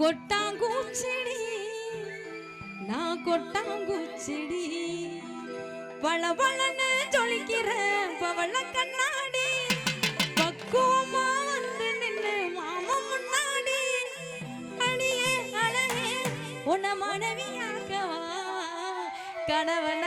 கொட்டாங்குச்சிடி நான் கொட்டாங்குச்சிடி. பளபளன்னு ஜொலிக்கிற பவள கண்ணாடி பக்குவமா வந்து நின்று மாமா முன்னாடி. அடியே அழகே உன மனைவியாகவா கணவன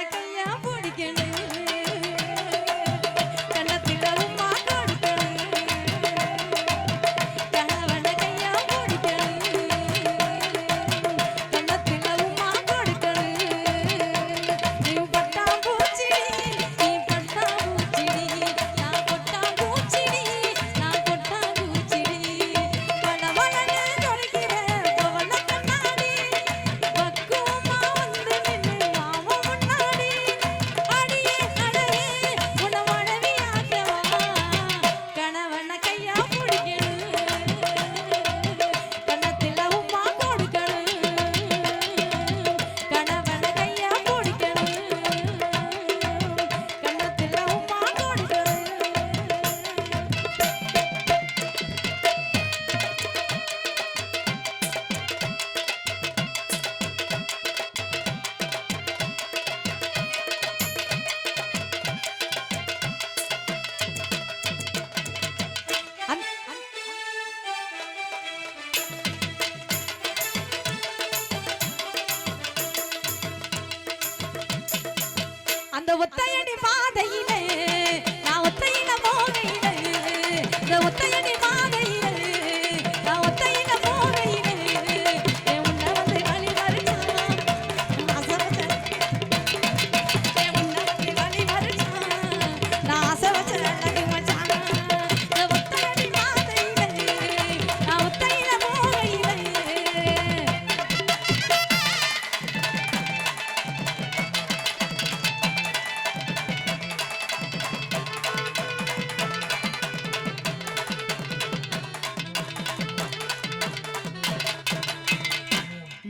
ಒತ್ತಾಯ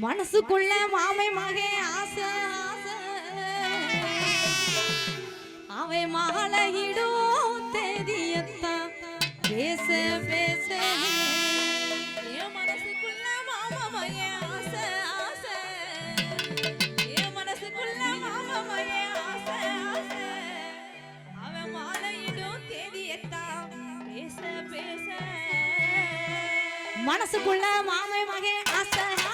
மனசுக்குள்ள மாமை மகே ஆசை அவை மாலையிடும் தெரியத்தான் பேச பேச. மனசுக்குள்ள மாமமைய ஆசை பேச பேச. மனசுக்குள்ள மாமை மகே ஆசை.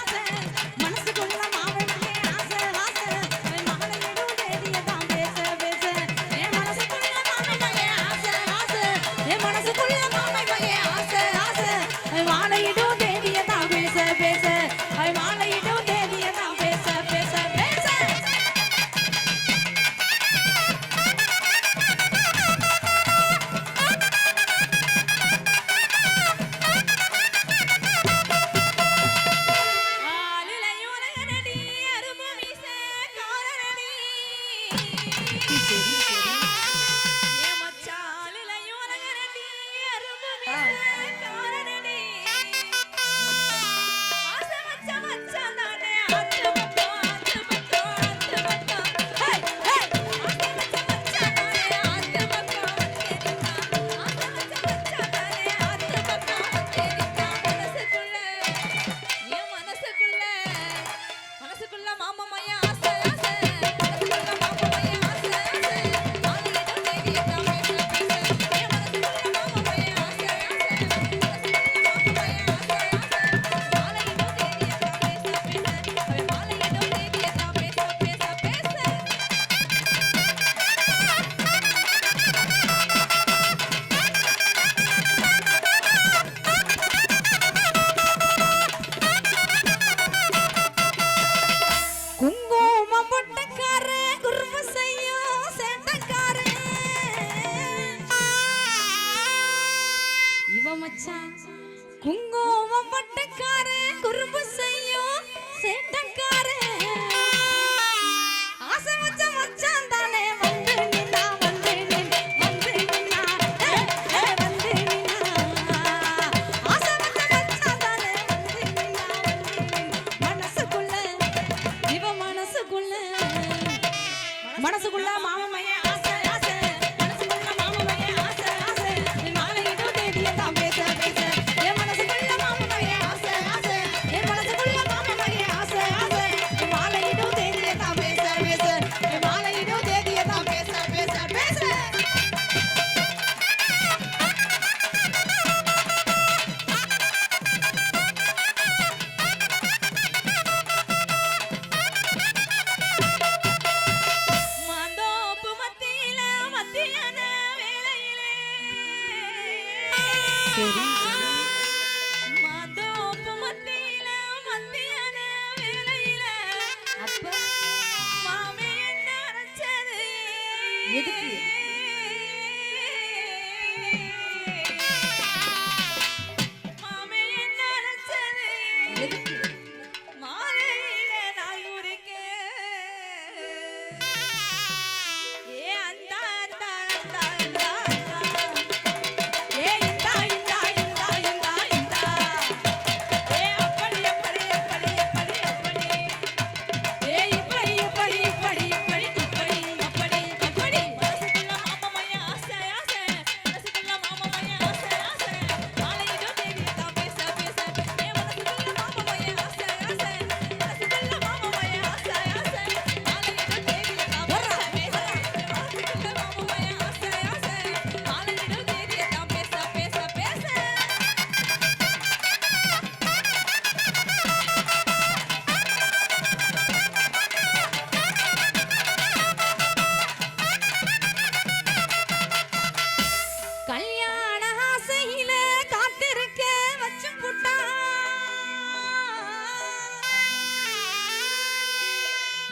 ശരി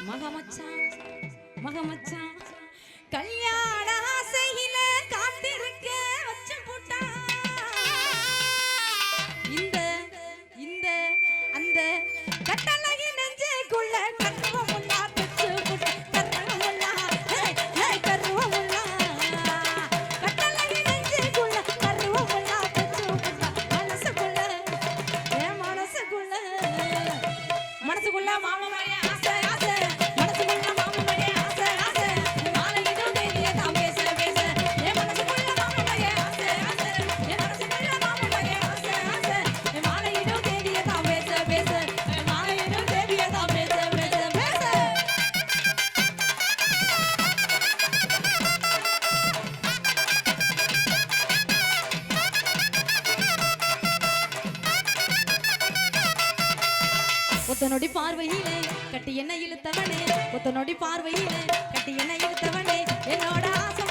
மகமச்சான் மகமச்சான். கல்யாண கொத்தனொடி பார்வையிலே கட்டி என்ன இழுத்தவனே. கொத்தனொடி பார்வையிலே கட்டி என்ன இழுத்தவனே. என்னோட ஆசை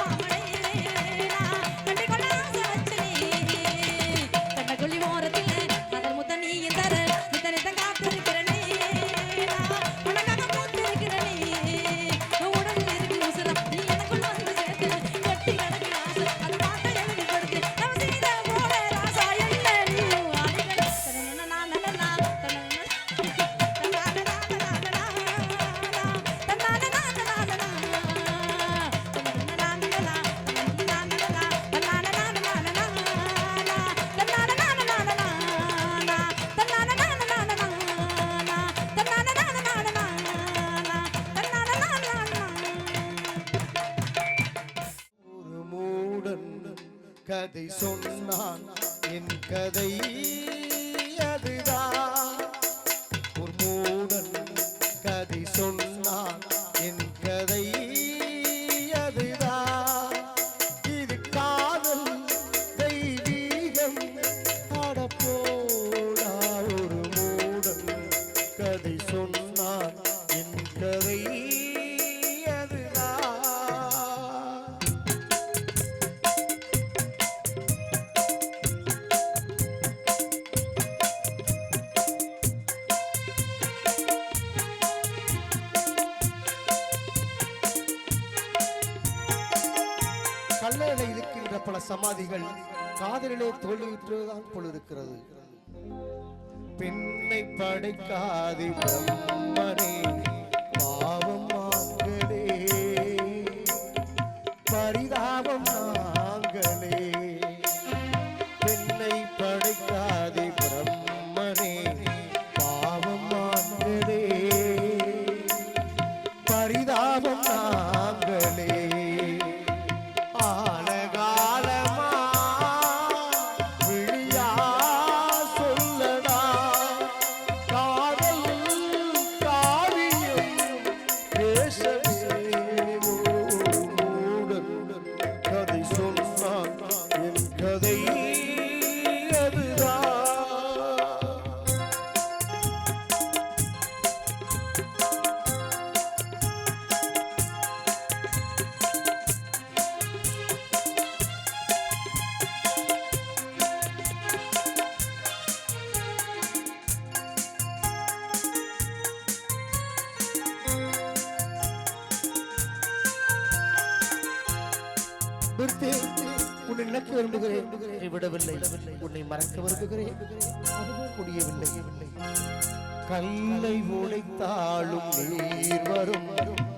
கதை சொன்னான். என் கதை அதுதான். ஒரு மூடன் கதை சொன்னான். என் கதை அதுதான். இது காதல் தெய்வீகம். அடப்போடா ஒரு மூடன் கதை சொன்னான். என் கதை சமாதிகள் காதலிலே தோல்வியுற்றுதான் பொழுதுக்கிறது பெண்ணை படைக்காது பிரம்மனே பாவம் உன்னை நினைக்க விரும்புகிறேன். விடவில்லை. உன்னை மறக்க விரும்புகிறேன். அதுவும் முடியவில்லை. கல்லை உடைத்தாலும் நீர் வரும். பாலை